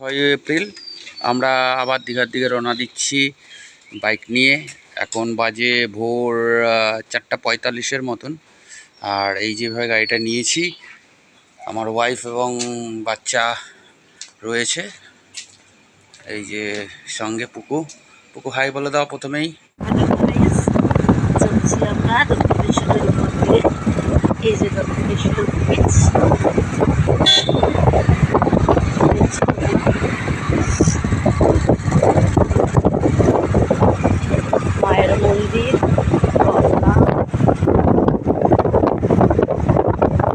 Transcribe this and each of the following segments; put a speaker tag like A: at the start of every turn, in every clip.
A: ছয়ই এপ্রিল। আমরা আবার দীঘার দিকে রওনা দিচ্ছি বাইক নিয়ে। এখন বাজে ভোর চারটা পঁয়তাল্লিশের মতন। আর এই যেভাবে গাড়িটা নিয়েছি, আমার ওয়াইফ এবং বাচ্চা রয়েছে। এই যে সঙ্গে পুকু। পুকু হাই বলে দাও প্রথমেই।
B: আমরা মায়ের মন্দির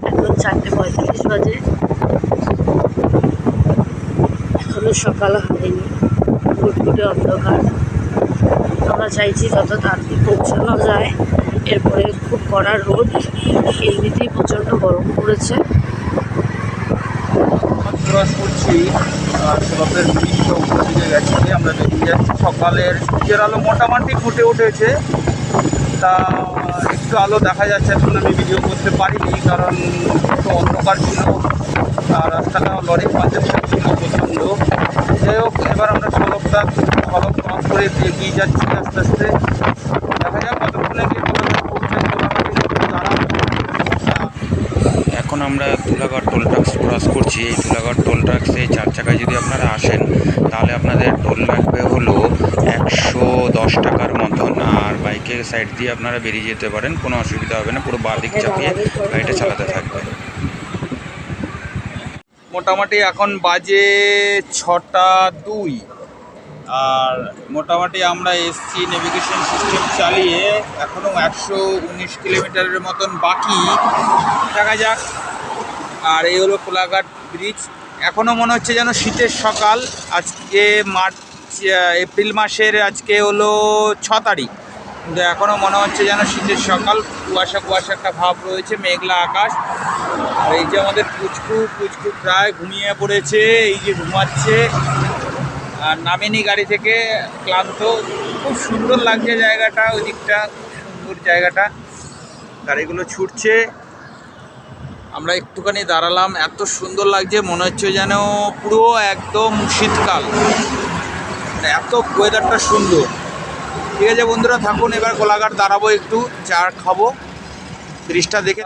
B: এখন চারটে পঁয়ত্রিশ বাজে। এখনও সকাল হয়নি। ঘুটঘুটে অন্ধকার। আমরা চাইছি যত তাড়াতাড়ি পৌঁছানো যায়। এরপরে খুব কড়া রোদ। এমনিতেই প্রচণ্ড গরম পড়েছে।
C: ক্রস করছি ক্লবের দৃশ্য দিকে গেছি। আমরা বেরিয়ে যাচ্ছি সকালের, সূর্যের আলো মোটামুটি ফুটে উঠেছে। তা, একটু আলো দেখা যাচ্ছে এখন আমি ভিডিও করতে পারিনি, কারণ একটু অন্ধকার ছিল। আর রাস্তাটা লরি মাঝে ছিল প্রচণ্ড। যাই হোক, এবার আমরা সড়কটা, সড়ক ক্রস করে এগিয়ে যাচ্ছি আস্তে আস্তে দেখা যাক কতক্ষণে গিয়ে কোথাও পৌঁছাই দাঁড়াবো
A: এখন আমরা তুলাগড় টোল ট্যাক্স এই তুলাগড় টোল ট্যাক্সে চার চাকায় যদি আপনারা আসেন, তাহলে আপনাদের টোল লাগবে হলো একশো দশ টাকার মতন। আর বাইকের সাইড দিয়ে আপনারা বেরিয়ে যেতে পারেন, কোনো অসুবিধা হবে না, পুরো বাঁ দিক চাপিয়ে গাড়িটা চালাতে থাকবে।
C: মোটামুটি এখন বাজে ছটা দুই। আর মোটামুটি আমরা এসছি নেভিগেশন সিস্টেম চালিয়ে এখনও একশো উনিশ কিলোমিটারের মতন বাকি। দেখা যাক। আর এই হলো কোলাঘাট ব্রিজ। এখনও মনে হচ্ছে যেন শীতের সকাল। আজকে মার্চ এপ্রিল মাসের আজকে হলো ছ তারিখ। কিন্তু এখনও মনে হচ্ছে যেন শীতের সকাল। কুয়াশা কুয়াশা একটা ভাব রয়েছে, মেঘলা আকাশ। আর এই যে আমাদের পুচকু পুচকু প্রায় ঘুমিয়ে পড়েছে, এই যে ঘুমাচ্ছে। আর নামেনি গাড়ি থেকে ক্লান্ত। খুব সুন্দর লাগছে জায়গাটা, ওই দিকটা সুন্দর জায়গাটা। গাড়িগুলো ছুটছে। আমরা একটুখানি দাঁড়ালাম এত সুন্দর লাগছে মনে হচ্ছে যেন পুরো একদম শীতকাল। মানে এত ওয়েদারটা সুন্দর। ঠিক আছে বন্ধুরা থাকুন এবার কোলাঘাট দাঁড়াবো একটু চা খাব। ব্রিজটা দেখে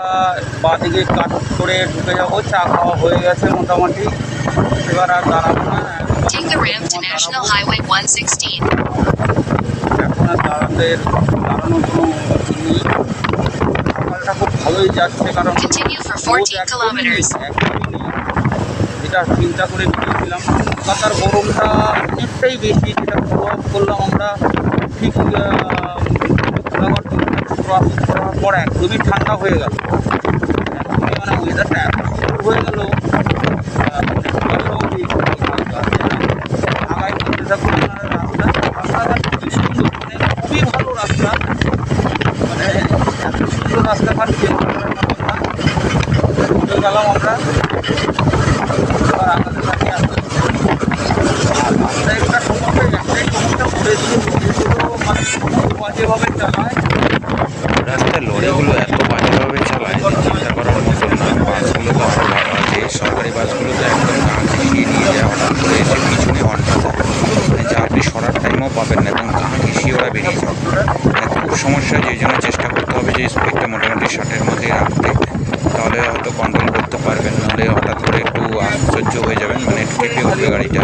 C: বা দিকে কাট করে ঢুকে যাব চা খাওয়া হয়ে গেছে মোটামুটি। এবার আর দাঁড়াবো না
D: Take the ramp to National Highway 116.
C: এখন আর দাঁড়াতে দাঁড়ানোর কোনো নেই। ভালোই যাচ্ছে কারণ
D: Continue for
C: রোদ
D: 14
C: একদমই
D: kilometers.
C: নেই, একদমই নেই। যেটা চিন্তা করে বেরিয়েছিলাম কলকাতার গরমটা অনেকটাই বেশি যেটা অনুভব করলাম আমরা ঠিক পর একদমই ঠান্ডা হয়ে গেল মানে ওয়েদারটা এত সুন্দর হয়ে গেল আগায় করতে থাকুন রাস্তা রাস্তাঘাট খুবই সুন্দর মানে খুবই ভালো রাস্তা মানে এত সুন্দর রাস্তাঘাট মতো গেলাম আমরা। মানে বাজেভাবে চালায়।
A: রাস্তায় এত বাজেভাবে চালায় যে চিন্তা করার মতন না। বাসগুলো তো সরকারি বাসগুলো তো একদম নিয়ে যায়, হঠাৎ করে এসে পিছনে হর্নটা দেয় মানে যা আপনি সরার টাইমও পাবেন না, এবং গা ঘিসিয়ে ওরা বেরিয়ে যায়। মানে খুব সমস্যা যেই জন্য চেষ্টা করতে হবে যে স্পিডটা মোটামুটি শটের মধ্যে রাখতে, তাহলে হয়তো কন্ট্রোল করতে পারবেন, নাহলে হঠাৎ করে একটু আশ্চর্য হয়ে যাবেন মানে একটু কেঁপে উঠবে গাড়িটা।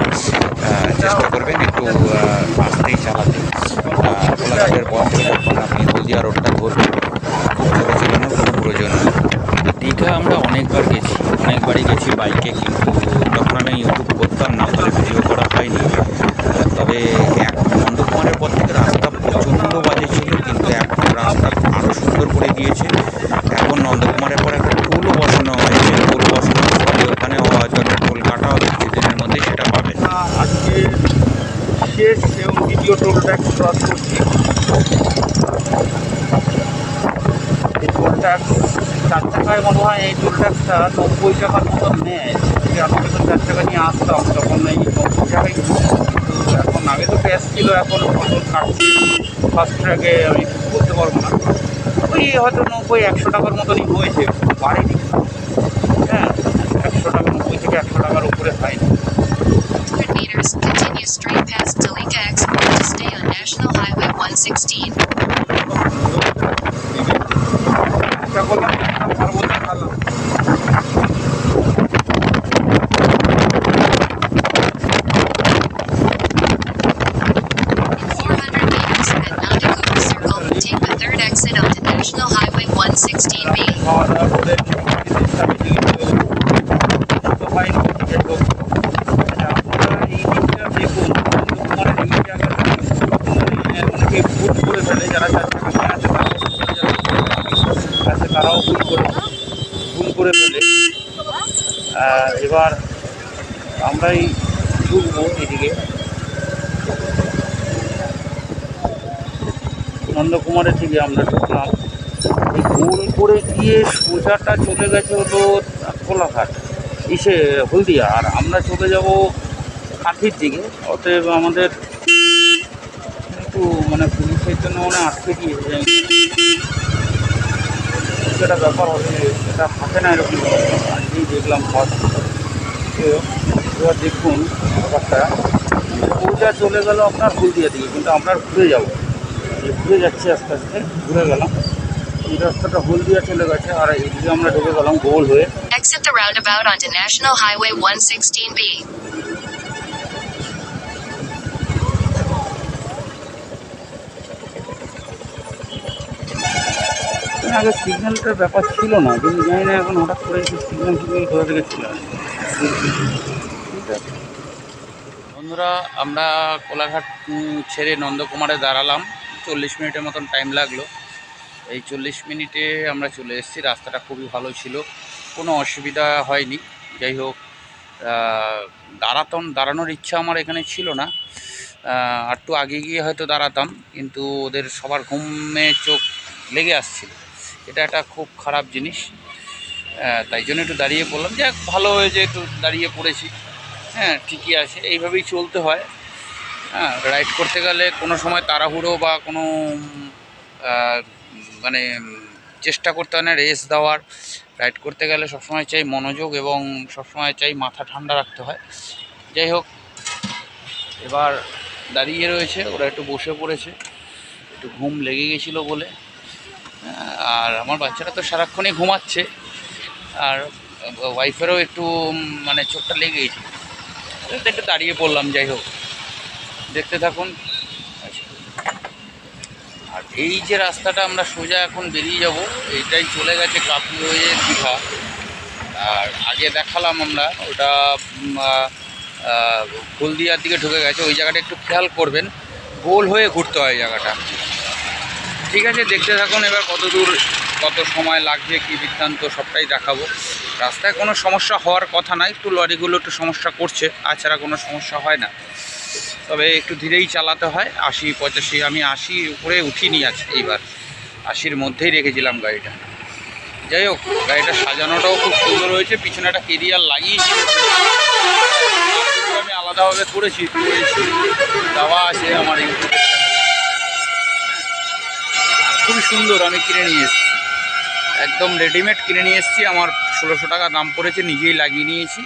A: চেষ্টা করবেন একটু আসতেই চালাতে। কোলাঘাটের পর থেকে যখন আপনি হলদিয়া রোডটা ধরবেন।
C: পয়সা টাকার মতো নেয়। আগে তো চার টাকা নিয়ে আসতাম তখন এই নব্বই এখন আগে তো ক্যাশ ছিল এখন ফসল কাটছি ফার্স্ট ট্র্যাকে আমি বলতে পারব না। ওই হয়তো নব্বই একশো টাকার মতনই হয়েছে বাড়েনি। হ্যাঁ একশো টাকা নব্বই থেকে একশো টাকার উপরে হয়নি।
D: Continue straight past Dalika Express to stay on National Highway
C: 116. আসে তারা আছে তারাও ভুল করে ভুল করে ফেলে এবার আমরাই ঢুকবো এদিকে নন্দকুমারের থেকে আমরা ঢুকলাম। এই করে গিয়ে সোজাটা চলে গেছে হলো কোলাঘাট, ইসে হলদিয়া, আর আমরা চলে যাব কাঠির দিকে। অতএব আমাদের একটু মানে পুলিশের জন্য মানে আটকে দিয়েছে যেটা ব্যাপার হবে এটা থাকে না এরকম আজকেই দেখলাম এবার দেখুন ব্যাপারটা। সোজা চলে গেল আপনার হলদিয়া দিকে, কিন্তু আমরা ঘুরে যাব। ঘুরে যাচ্ছি আস্তে আস্তে, ঘুরে গেলাম। এই রাস্তাটা হলদিয়া চলে গেছে আর এইদিকে আমরা ঢুকে গেলাম গোল হয়ে।
D: Exit the roundabout onto National Highway 116B.
C: এখানে আগে সিগন্যালটার ব্যাপার ছিল না কিন্তু জানি না এখন হঠাৎ করে সিগন্যাল ফিগন্যাল কোথা থেকে ছিল বন্ধুরা আমরা কোলাঘাট ছেড়ে নন্দকুমারে দাঁড়ালাম। চল্লিশ মিনিটের মতন টাইম লাগল। এই চল্লিশ মিনিটে আমরা চলে এসেছি। রাস্তাটা খুবই ভালো ছিল। কোনো অসুবিধা হয়নি। যাই হোক দাঁড়াতাম, দাঁড়ানোর ইচ্ছা আমার এখানে ছিল না। একটু আগে গিয়ে হয়তো দাঁড়াতাম, কিন্তু ওদের সবার ঘুমে চোখ লেগে আসছিল। এটা একটা খুব খারাপ জিনিস। তাই জন্য একটু দাঁড়িয়ে পড়লাম। যাক, ভালো হয়েছে, একটু দাঁড়িয়ে পড়েছি। হ্যাঁ ঠিকই আছে। এইভাবেই চলতে হয়। হ্যাঁ রাইড করতে গেলে কোনো সময় তাড়াহুড়ো বা কোনো মানে চেষ্টা করতে হয় না রেস দেওয়ার। রাইড করতে গেলে সবসময় চাই মনোযোগ এবং সবসময় চাই মাথা ঠান্ডা রাখতে হয়। যাই হোক, এবার দাঁড়িয়ে রয়েছে, ওরা একটু বসে পড়েছে। একটু ঘুম লেগে গেছিল বলে। আর আমার বাচ্চারা তো সারাক্ষণই ঘুমাচ্ছে। আর ওয়াইফেরও একটু মানে চোখটা লেগে গেছে। একটু দাঁড়িয়ে পড়লাম, যাই হোক। দেখতে থাকুন। আর এই যে রাস্তাটা আমরা সোজা এখন বেরিয়ে যাব, এইটাই চলে গেছে কাপি হয়ে দীঘা। আর আগে দেখালাম আমরা, ওটা হলদিয়ার দিকে ঢুকে গেছে, ওই জায়গাটা একটু খেয়াল করবেন। গোল হয়ে ঘুরতে হয় জায়গাটা। ঠিক আছে, দেখতে থাকুন এবার কত দূর, কত সময় লাগবে, কী বৃত্তান্ত, সবটাই দেখাবো। রাস্তায় কোনো সমস্যা হওয়ার কথা নাই একটু লরিগুলো একটু সমস্যা করছে, তাছাড়া কোনো সমস্যা হয় না। তবে একটু ধীরেই চালাতে হয়। আশি, পঁচাশি, আমি আশি উপরে উঠিনি আজ এইবার। আশির মধ্যেই রেখেছিলাম গাড়িটা। যাই হোক, গাড়িটা সাজানোটাও খুব সুন্দর হয়েছে। পিছনে একটা কেরিয়ার লাগিয়েছি। আমি আলাদাভাবে করেছি দেওয়া আছে আমার খুবই সুন্দর, আমি কিনে নিয়ে এসেছি। একদম রেডিমেড কিনে নিয়ে এসেছি। আমার ষোলোশো টাকা দাম পড়েছে, নিজেই লাগিয়ে নিয়েছি।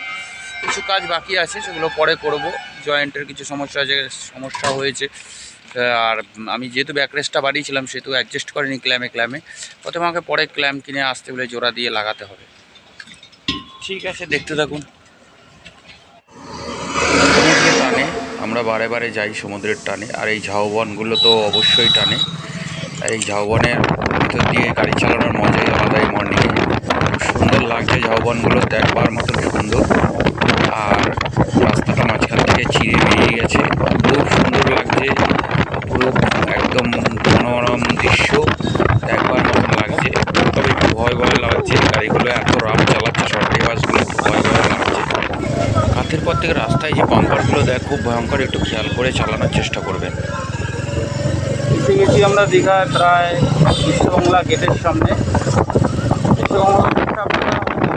C: কিছু কাজ বাকি আছে, সেগুলো পরে করব। জয়েন্টের কিছু সমস্যা আছে, সমস্যা হয়েছে। আর আমি যেহেতু ব্যাকরেসটা বাড়িয়েছিলাম, সেহেতু অ্যাডজাস্ট করিনি ক্ল্যামে ক্ল্যামে প্রথমে আমাকে পরে ক্ল্যাম কিনে আসতে বলে জোড়া দিয়ে লাগাতে হবে। ঠিক আছে, দেখতে থাকুন। টানে, আমরা বারে বারে যাই সমুদ্রের টানে, আর এই ঝাউবনগুলো তো অবশ্যই টানে। আর এই ঝাউবনের ভিতর দিয়ে গাড়ি চালানোর মজাই আলাদাই মর্নিংয়ে সুন্দর লাগছে ঝাউবনগুলো দেখবার মতন সুন্দর। আর রাস্তাটা মাঝখান থেকে চিড়ে বেরিয়ে গেছে। খুব সুন্দর লাগছে। পুরো একদম মনোরম দৃশ্য। দেখবার মতন লাগছে। তবে একটু ভয় ভয় লাগছে। গাড়িগুলো এত রাফ চালাচ্ছে, সরকারি বাসগুলো ভয় ভয় লাগছে। হাতের পর থেকে রাস্তায় যে বাম্পারগুলো, দেখ, খুব ভয়ঙ্কর। একটু খেয়াল করে চালানোর চেষ্টা করবেন। গেছি আমরা দীঘায়, প্রায় বিশ্ববাংলা গেটের সামনে। বিশ্ববাংলা গেটটা আপনারা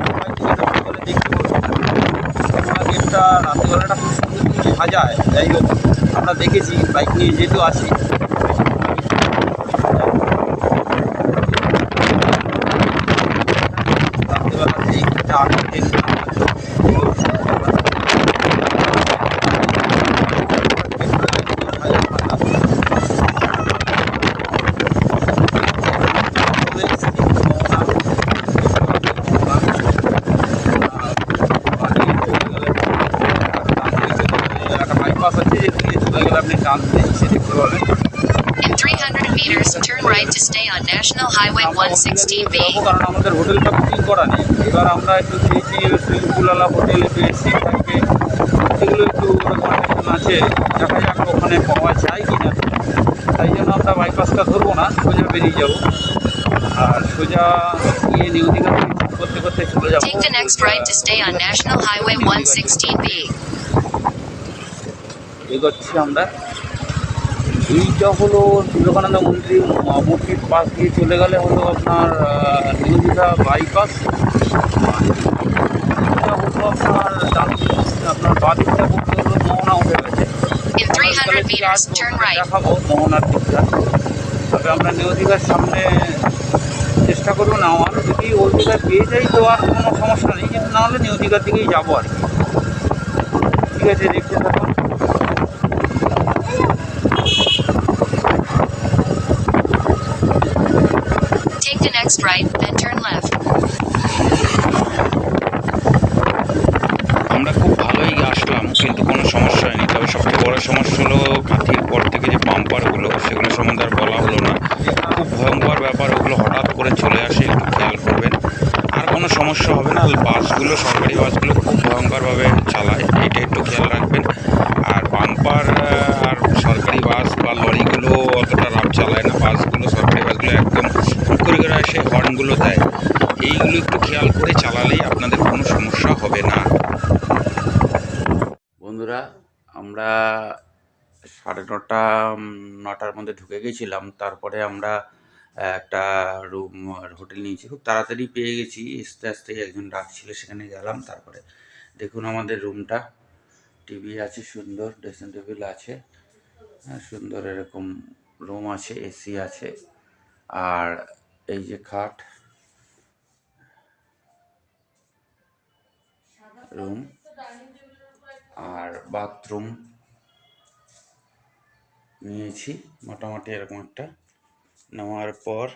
C: সবাই দীঘাতে ভালো করে দেখতে পাবেন গেটটা রাত্রিবেলাটা খুব সুন্দর ভাজা যাই হোক আমরা দেখেছি বাইক নিয়ে যেহেতু আসি রাত্রিবেলা এই গেটটা আটকে
E: বাইপাস আছে যেখানে চলে গেলে আপনি চান্স নেই সে দেখতে পাবেন
D: In 300 meters, turn right to stay on National Highway
E: আমরা
D: 116B.
E: কারণ আমাদের হোটেলটা বুকিং করা নেই। এবার আমরা একটু দেখি সুইমিং হোটেল এসি থাকবে। সেগুলো একটু রেকমেন্ডেশন আছে। দেখা যাক ওখানে পাওয়া যায় কি না তাই জন্য আমরা বাইপাসটা ধরবো না সোজা বেরিয়ে যাব। আর সোজা গিয়ে নিউ দীঘা করতে করতে চলে যাব।
D: Take the next right to stay on National Highway 116B.
E: এগোচ্ছি আমরা। এইটা হলো বিবেকানন্দ মন্দির মূর্তির পাশ দিয়ে চলে গেলে হলো আপনার আহ, বাইপাস হলো আপনার আপনার বাদিকটা বলতে হলো মোহনা উঠে গেছে।
D: In 300 meters, turn right.
E: দেখাবো মোহনার দিকটা। তবে আমরা দীঘার সামনে চেষ্টা করব নেওয়ার যদি ওই পেয়ে যাই তো আর কোনো সমস্যা নেই কিন্তু নাহলে দীঘার দিকেই যাব আর কি। ঠিক আছে দেখতে থাকুন।
D: Take the next right, then turn left.
C: আমরা খুব ভালোই আসলাম কিন্তু কোনো সমস্যা হয়নি তবে সবচেয়ে বড় সমস্যা হলো কাঠির পর থেকে যে বাম্পারগুলো সেগুলো সম্বন্ধে আর বলা হলো না। খুব ভয়ঙ্কর ব্যাপার ওগুলো হঠাৎ করে চলে আসে একটু খেয়াল করবেন। আর কোনো সমস্যা হবে না বাসগুলো সরকারি বাসগুলো খুব ভয়ঙ্করভাবে চালায় এটা একটু খেয়াল রাখবেন। আর বাম্পার আহ, আর সরকারি বাস বা লরিগুলো অতটা রাব চালায় না বাসগুলো একদম করে করে এসে হর্নগুলো দেয়, এইগুলো একটু খেয়াল করে চালালেই আপনাদের কোনো সমস্যা হবে না। বন্ধুরা, আমরা সাড়ে নটা নটার মধ্যে ঢুকে গেছিলাম। তারপরে আমরা একটা রুম হোটেল নিয়েছি। খুব তাড়াতাড়ি পেয়ে গেছি। আস্তে আস্তে একজন ডাকছিল, সেখানে গেলাম। তারপরে দেখুন আমাদের রুমটা টিভি আছে, সুন্দর ড্রেসিং টেবিল আছে। সুন্দর এরকম রুম আছে এসি আছে। আর এই যে খাট। রুম আর বাথরুম নিয়েছি, মোটামুটি এরকম একটা। নেওয়ার পর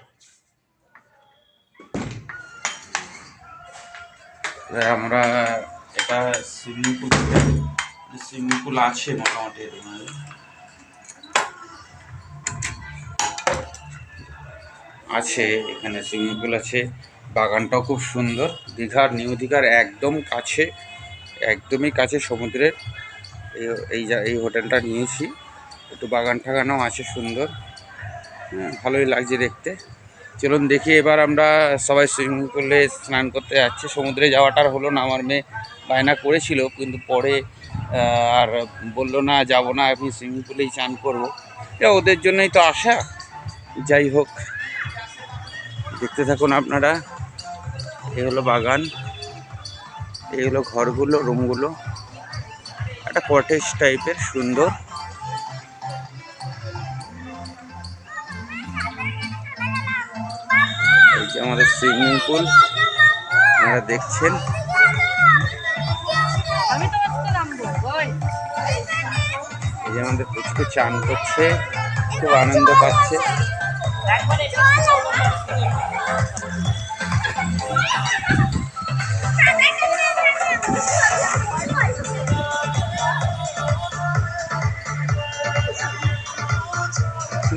C: আমরা এটা সুইমিং পুল সুইমিং পুল আছে মোটামুটি এরকম আছে এখানে সুইমিং পুল আছে বাগানটাও খুব সুন্দর দীঘার নিউ দীঘার একদম কাছে একদমই কাছে সমুদ্রের এই এই হোটেলটা নিয়েছি একটু বাগান ঠাগানও আছে সুন্দর হ্যাঁ, ভালোই লাগছে দেখতে চলুন দেখি এবার আমরা সবাই সুইমিং পুলে স্নান করতে যাচ্ছি সমুদ্রে যাওয়াটার হলো না আমার মেয়ে বায়না করেছিল কিন্তু পরে আর বলল না যাব না আমি সুইমিং পুলেই চান করব এটা ওদের জন্যই তো আশা যাই হোক দেখতে থাকুন আপনারা। এই হলো বাগান এই হলো ঘরগুলো রুমগুলো। একটা কটেজ টাইপের সুন্দর। এই যে আমাদের সুইমিং পুল আপনারা দেখছেন। এই যে আমাদের পুচকু চান করছে খুব আনন্দ পাচ্ছে।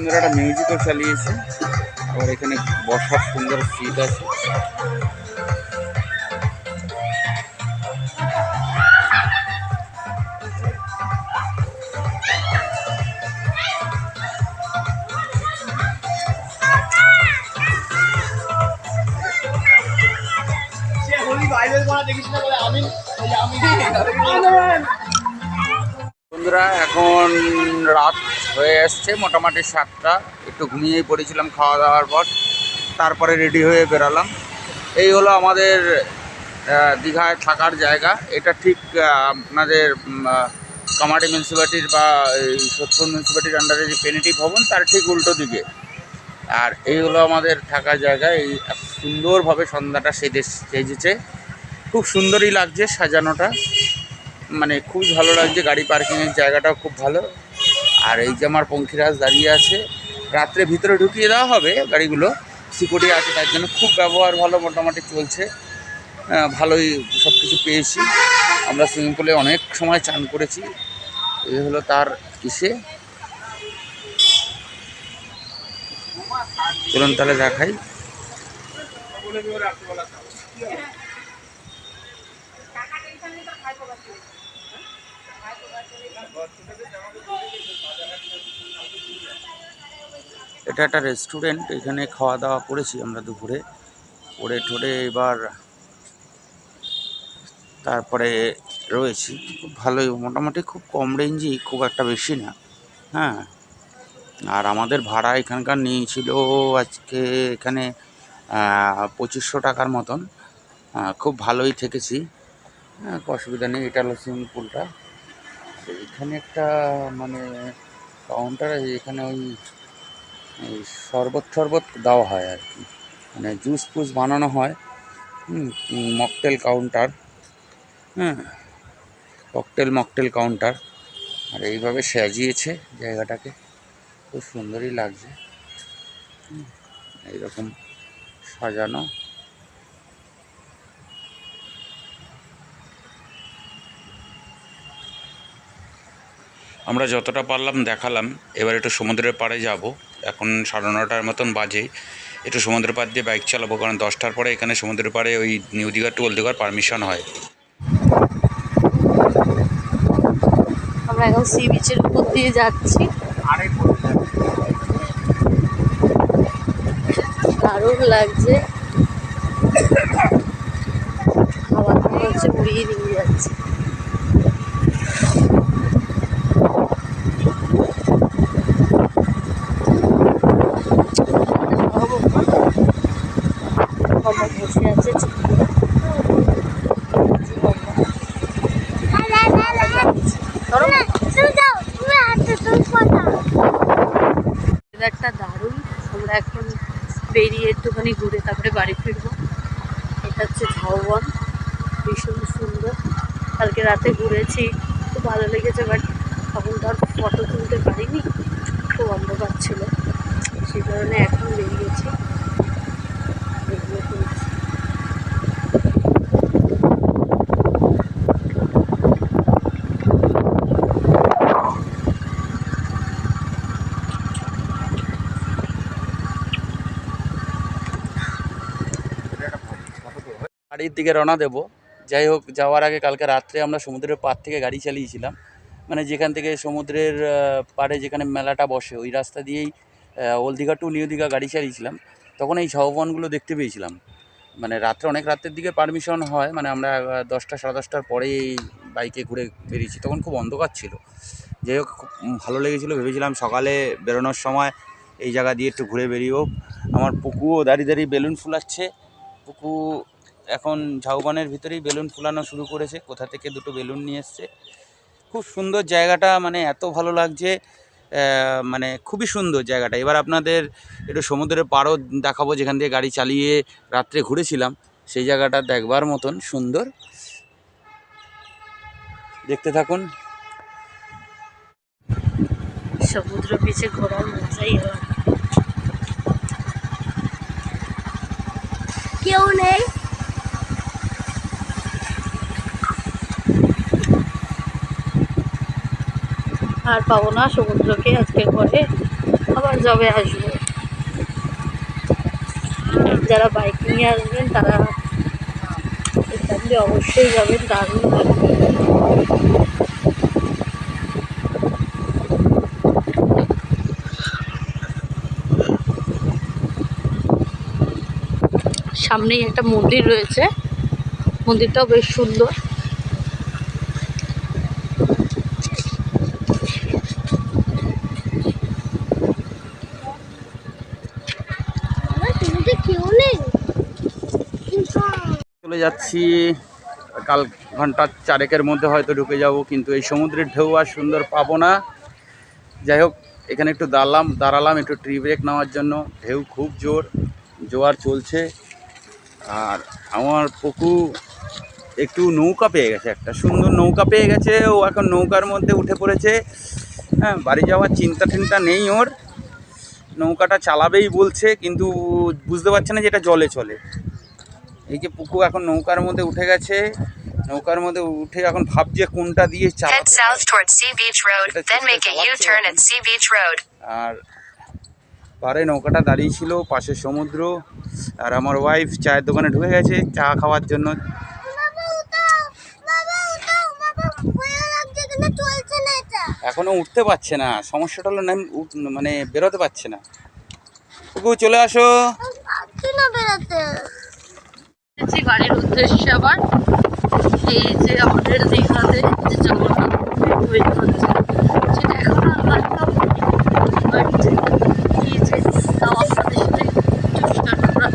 C: সুন্দর একটা মিউজিকও চালিয়েছে। আবার এখানে বসার সুন্দর সিট আছে। এসছে মোটামুটি সাতটা। একটু ঘুমিয়েই পড়েছিলাম খাওয়া দাওয়ার পর। তারপরে রেডি হয়ে বেরালাম। এই হলো আমাদের দীঘায় থাকার জায়গা। এটা ঠিক আপনাদের আহ, মিউনিসিপ্যালিটির বা সোদপুর মিউনিসিপ্যালিটির আন্ডারে যে পেনিটি ভবন তার ঠিক উল্টো দিকে। আর এই হলো আমাদের থাকার জায়গা। এই সুন্দরভাবে সন্ধ্যাটা সেজে সেজেছে। খুব সুন্দরই লাগছে সাজানোটা। মানে খুবই ভালো লাগছে গাড়ি পার্কিংয়ের জায়গাটাও খুব ভালো। আর এই যে আমার পঙ্খিরাজ দাঁড়িয়ে আছে, রাত্রে ভিতরে ঢুকিয়ে দেওয়া হবে গাড়িগুলো, সিকিউরিটি আছে তার জন্য, খুব ব্যবহার ভালো মোটামুটি চলছে। ভালোই সব কিছু পেয়েছি। আমরা সুইমিং পুলে অনেক সময় চান করেছি। এই হলো তার ইসে। চলুন তাহলে দেখাই। এটা একটা রেস্টুরেন্ট এখানে খাওয়া দাওয়া করেছি আমরা দুপুরে। করে ঠোরে এবার তারপরে রয়েছি। খুব ভালোই, মোটামুটি খুব কম রেঞ্জই খুব একটা বেশি না। হ্যাঁ? আর আমাদের ভাড়া এখানকার নিয়েছিল আজকে এখানে পঁচিশশো টাকার মতন। খুব ভালোই থেকেছি। হ্যাঁ অসুবিধা নেই, এটা হলো সুইমিং পুলটা এখানে একটা মানে কাউন্টার আছে, এখানে ওই এই শরবত শরবত দেওয়া হয় আর কি। মানে জুস ফুস বানানো হয় মকটেল কাউন্টার হ্যাঁ ককটেল মকটেল কাউন্টার। আর এইভাবে সাজিয়েছে জায়গাটাকে, খুব সুন্দরই লাগছে। এইরকম সাজানো। আমরা যতটা পারলাম দেখালাম, এবার একটু সমুদ্রের পাড়ে যাব। এখন সাড়ে নটার মতন বাজে। একটু সমুদ্রের পাড় দিয়ে বাইক চালাবো, কারণ দশটার পরে এখানে সমুদ্রের পাড়ে ওই new Digha to old permission হয়।
B: আমরা এখন সি বিচের উপর দিয়ে যাচ্ছি। দারুণ লাগছে। হচ্ছে উড়িয়ে নিয়ে যাচ্ছে। বসে আছে ওয়েদারটা দারুণ, আমরা এখন বেরিয়ে একটুখানি ঘুরে তারপরে বাড়ি ফিরবো। এটা হচ্ছে ঝাউবন, ভীষণ সুন্দর। কালকে রাতে ঘুরেছি, খুব ভালো লেগেছে বাট তখন আর ফটো তুলতে পারিনি, খুব অন্ধকার ছিল। সেই কারণে
C: বাড়ির দিকে রওনা দেব। যাই হোক, যাওয়ার আগে কালকে রাত্রে আমরা সমুদ্রের পাড় থেকে গাড়ি চালিয়েছিলাম। মানে যেখান থেকে সমুদ্রের পাড়ে যেখানে মেলাটা বসে, ওই রাস্তা দিয়েই old Digha to new Digha গাড়ি চালিয়েছিলাম। তখন এই ঝাউবনগুলো দেখতে পেয়েছিলাম। মানে রাত্রে অনেক রাতের দিকে পারমিশন হয় মানে আমরা দশটা, সাড়ে দশটার পরেই বাইকে ঘুরে বেরিয়েছি। তখন খুব অন্ধকার ছিল। যাই হোক ভালো লেগেছিলো। ভেবেছিলাম সকালে বেরোনোর সময় এই জায়গা দিয়ে একটু ঘুরে বেরিয়েও আমার পুকুও দাঁড়িয়ে দাঁড়িয়ে বেলুন ফুলাচ্ছে। পুকু এখন ঝাউবনের ভিতরেই বেলুন ফুলানো শুরু করেছে। কোথা থেকে দুটো বেলুন নিয়ে এসছে। খুব সুন্দর জায়গাটা মানে এত ভালো লাগছে মানে খুবই সুন্দর জায়গাটা। এবার আপনাদের একটু সমুদ্রের পাড়ও দেখাবো, যেখান দিয়ে গাড়ি চালিয়ে রাত্রে ঘুরেছিলাম। সেই জায়গাটা দেখবার মতন সুন্দর। দেখতে থাকুন।
B: সমুদ্র বিচে ঘোরার মজাই কেউ নেই? আর পাবো না, সমুদ্রকে আজকের পরে আবার যবে আসব। যারা বাইক নিয়ে আসবেন, তারা এখান অবশ্যই যাবেন, দারুণ সামনেই একটা মন্দির রয়েছে। মন্দিরটাও বেশ সুন্দর।
C: যাচ্ছি। কাল ঘণ্টা চারেকের মধ্যে হয়তো ঢুকে যাব, কিন্তু এই সমুদ্রের ঢেউ আর সুন্দর পাবো না। যাই হোক, এখানে একটু দাঁড়ালাম দাঁড়ালাম একটু ট্রি ব্রেক নেওয়ার জন্য। ঢেউ খুব জোর, জোয়ার চলছে। আর আমার পুকু একটু নৌকা পেয়ে গেছে একটা, সুন্দর নৌকা পেয়ে গেছে। ও এখন নৌকার মধ্যে উঠে পড়েছে। হ্যাঁ বাড়ি যাওয়ার চিন্তা টিন্তা নেই ওর। নৌকাটা চালাবেই বলছে, কিন্তু বুঝতে পারছে না যে এটা জলে চলে। এই যে পুকু এখন নৌকার মধ্যে উঠে গেছে নৌকার মধ্যে উঠে এখন ভাবছে কোনটা দিয়ে
D: Head
C: চালাতে
D: south towards Sea Beach Road, then make a U-turn at Sea Beach Road.
C: আর পারে নৌকাটা দাঁড়িয়ে ছিল পাশে সমুদ্র আর আমার ওয়াইফ চায়ের দোকানে ঢুকে গেছে চা খাওয়ার জন্য। এখনও উঠতে পারছে না সমস্যাটা হলো মানে বেরোতে পারছে না। কুকু চলে আসো।
B: এসেছি বাড়ির উদ্দেশ্যে আবার। এই যে আমাদের দীঘাতে যে জগন্নাথ তৈরি হচ্ছে, সেটা এখন করা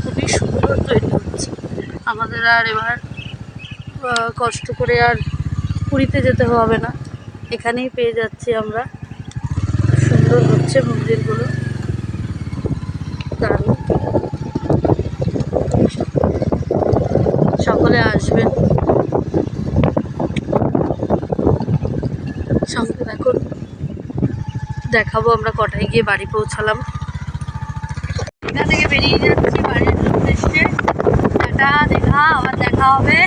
B: খুবই সুন্দর তৈরি হচ্ছে আমাদের আর এবার কষ্ট করে আর পুরীতে যেতে হবে না। এখানেই পেয়ে যাচ্ছি আমরা। সুন্দর হচ্ছে মন্দিরগুলো দারুণ সকলে আসবেন সঙ্গে দেখুন দেখাবো, আমরা কটায় গিয়ে বাড়ি পৌঁছালাম। এখান থেকে বেরিয়ে যাচ্ছি বাড়ির উদ্দেশ্যে। টাটা, দেখা, আবার দেখা হবে।